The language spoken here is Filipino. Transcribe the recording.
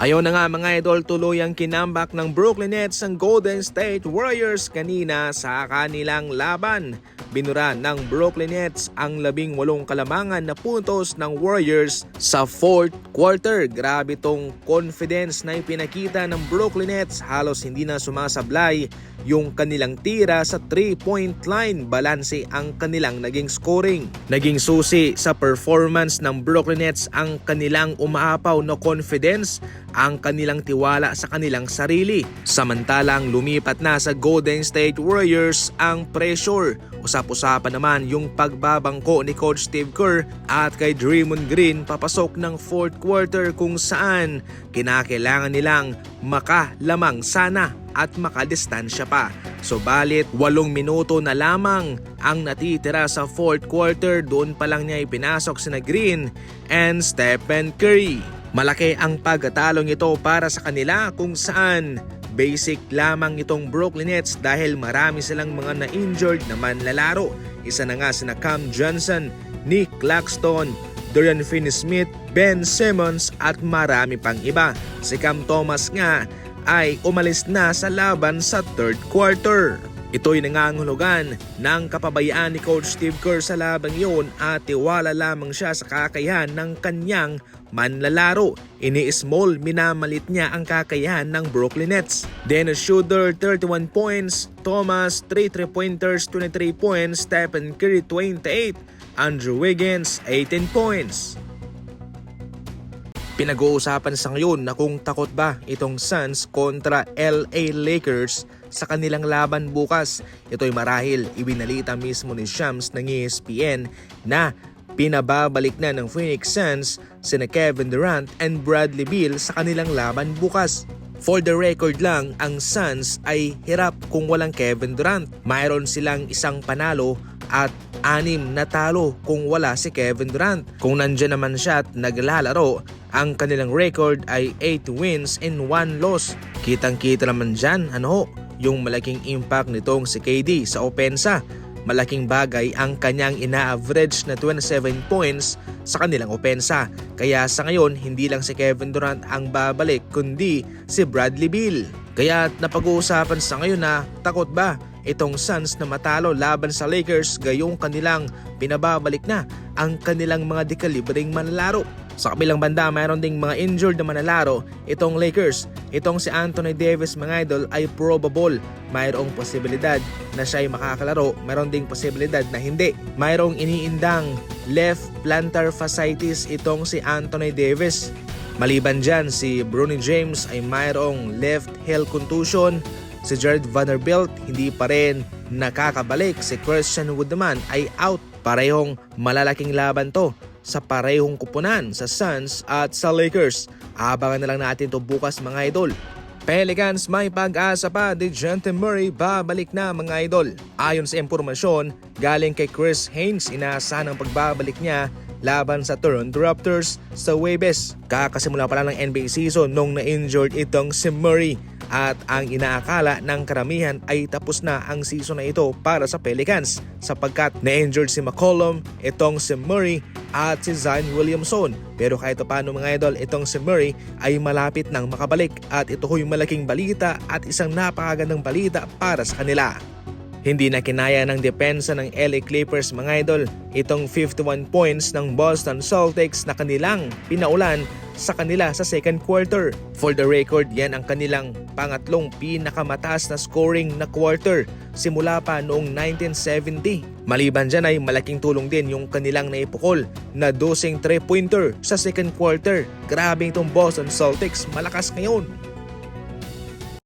Ayaw na nga mga idol tuloy ang kinambak ng Brooklyn Nets ang Golden State Warriors kanina sa kanilang laban. Binura ng Brooklyn Nets ang labing walong kalamangan na puntos ng Warriors sa fourth quarter. Grabe tong confidence na ipinakita ng Brooklyn Nets. Halos hindi na sumasablay yung kanilang tira sa 3-point line. Balanse ang kanilang naging scoring. Naging susi sa performance ng Brooklyn Nets ang kanilang umaapaw na confidence ang kanilang tiwala sa kanilang sarili. Samantalang lumipat na sa Golden State Warriors ang pressure. Usap-usapan naman yung pagbabangko ni Coach Steve Kerr at kay Draymond Green papasok ng fourth quarter kung saan kinakailangan nilang makalamang sana at makadistansya pa. Subalit, walong minuto na lamang ang natitira sa fourth quarter. Doon pa lang niya ipinasok sina Green and Stephen Curry. Malaki ang pagkatalong ito para sa kanila kung saan basic lamang itong Brooklyn Nets dahil marami silang mga na-injured na manlalaro. Isa na nga sina Cam Johnson, Nick Claxton, Dorian Finney-Smith, Ben Simmons at marami pang iba. Si Cam Thomas nga ay umalis na sa laban sa third quarter. Ito'y nangangahulugan ng kapabayaan ni Coach Steve Kerr sa labang iyon at tiwala lamang siya sa kakayahan ng kanyang manlalaro. Ini-small minamalit niya ang kakayahan ng Brooklyn Nets. Dennis Schroeder 31 points, Thomas 3 3-pointers 23 points, Stephen Curry 28, Andrew Wiggins 18 points. Pinag-uusapan sa ngayon na kung takot ba itong Suns kontra LA Lakers sa kanilang laban bukas. Ito'y marahil ibinalita mismo ni Shams ng ESPN na pinababalik na ng Phoenix Suns sina Kevin Durant and Bradley Beal sa kanilang laban bukas. For the record lang, ang Suns ay hirap kung walang Kevin Durant. Mayroon silang isang panalo at anim na talo kung wala si Kevin Durant. Kung nandyan naman siya at naglalaro, ang kanilang record ay 8 wins and 1 loss. Kitang-kita naman dyan, ano ho, yung malaking impact nitong si KD sa opensa. Malaking bagay ang kanyang ina-average na 27 points sa kanilang opensa. Kaya sa ngayon, hindi lang si Kevin Durant ang babalik kundi si Bradley Beal. Kaya napag-uusapan sa ngayon na takot ba itong Suns na matalo laban sa Lakers gayong kanilang pinababalik na ang kanilang mga dekalibring manlalaro. Sa kabilang banda, mayroon ding mga injured na manlalaro itong Lakers. Itong si Anthony Davis mga idol ay probable. Mayroong posibilidad na siya ay makakalaro. Mayroon ding posibilidad na hindi. Mayroong iniindang left plantar fasciitis itong si Anthony Davis. Maliban dyan, si Bronny James ay mayroong left heel contusion. Si Jared Vanderbilt hindi pa rin nakakabalik. Si Christian Wood naman ay out. Parehong malalaking laban to sa parehong kupunan sa Suns at sa Lakers. Abangan na lang natin to bukas mga idol. Pelicans may pag-asa pa, DeJounte Murray babalik na mga idol. Ayon sa impormasyon, galing kay Chris Haynes, inaasahan ang pagbabalik niya laban sa Toronto Raptors sa Webes. Kakasimula pa lang ng NBA season nung na-injured itong si Murray at ang inaakala ng karamihan ay tapos na ang season na ito para sa Pelicans sapagkat na-injured si McCollum, itong si Murray at si Zion Williamson. Pero kahit paano mga idol, itong si Murray ay malapit nang makabalik at ito ho'y malaking balita at isang napakagandang balita para sa kanila. Hindi na kinaya ng depensa ng LA Clippers mga idol itong 51 points ng Boston Celtics na kanilang pinaulan sa kanila sa second quarter. For the record, yan ang kanilang pangatlong pinakamataas na scoring na quarter simula pa noong 1970. Maliban dyan ay malaking tulong din yung kanilang naipukol na dosing 3-pointer sa second quarter. Grabe itong Boston Celtics, malakas ngayon.